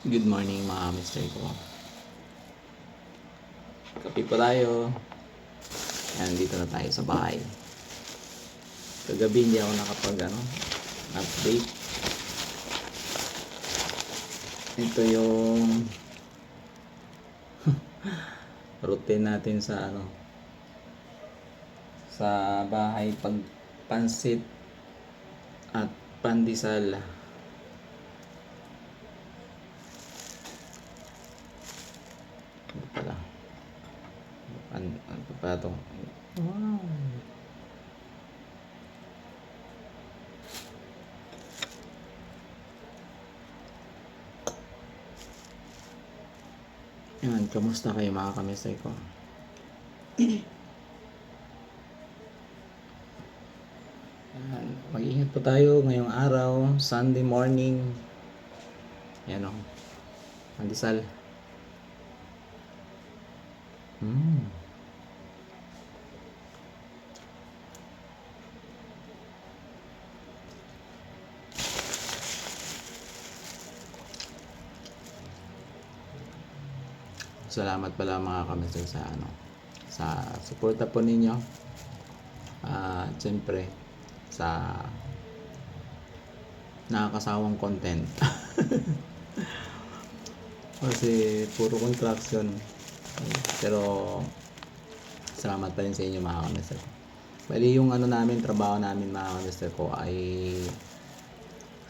Good morning mga mister ko. Kape po tayo. Yan, dito na tayo sa bahay. Kagabi hindi ako nakapag ano, update. Ito yung routine natin sa ano sa bahay pag pansit at pandesal. Ano pala? Ano, ito? Wow. Yan, kamusta kayo mga kamisay ko? Mag-ingat po tayo ngayong araw, Sunday morning. Yan o. Pandesal. Mm. Salamat pala mga kamisay sa ano sa suporta po ninyo. At siyempre sa nakakasawang content. Kasi puro contraction. Pero salamat pa rin sa inyo mga kamister. Bali yung ano namin, trabaho namin mga kamister ko ay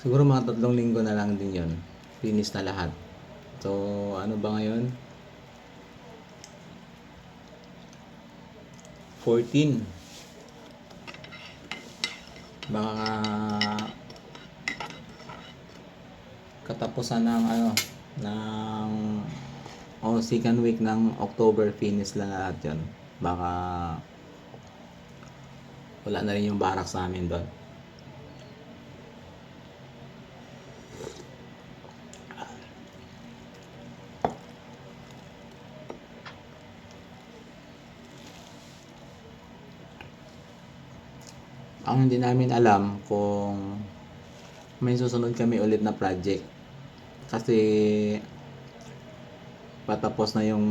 siguro mga tatlong linggo na lang din yon Finish na lahat. So ano ba ngayon? 14 baka katapusan ng ano ng o second week ng October finish lang lahat yun. Baka wala na rin yung barak sa amin doon ang hindi namin alam kung may susunod kami ulit na project. Kasi patapos na yung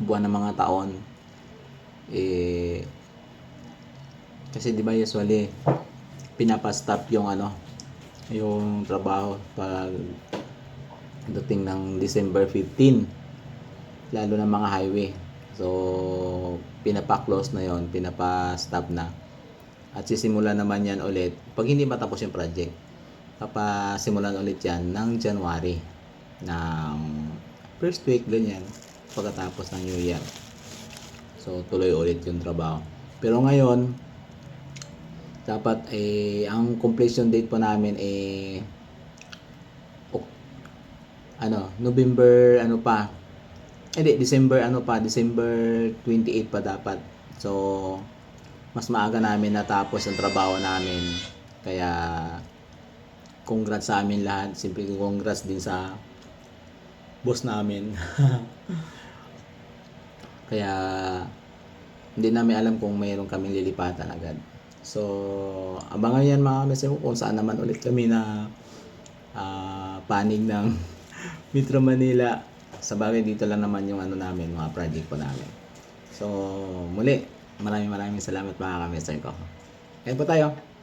buwan ng mga taon. Eh kasi di ba usually pinapastop yung ano yung trabaho pag dating ng December 15 lalo na mga highway. So pinapa-close na yon pinapa-stop na. At sisimula naman yan ulit pag hindi matapos yung project papasimulan ulit yan ng January ng first week ganyan pagkatapos ng New Year. So tuloy ulit yung trabaho. Pero ngayon dapat eh ang completion date po namin eh ano November ano pa hindi December ano pa December 28 pa dapat. So mas maaga namin natapos ang trabaho namin. Kaya congrats sa amin lahat. Simple congrats din sa boss namin. Kaya hindi namin alam kung mayroon kaming lilipatan agad. So abangan yan mga kamisay ko kung saan naman ulit kami na ah, panig ng Metro Manila sa bagay dito lang naman yung ano namin mga project po namin. So muli maraming maraming salamat mga kamisay ko. Kaya po tayo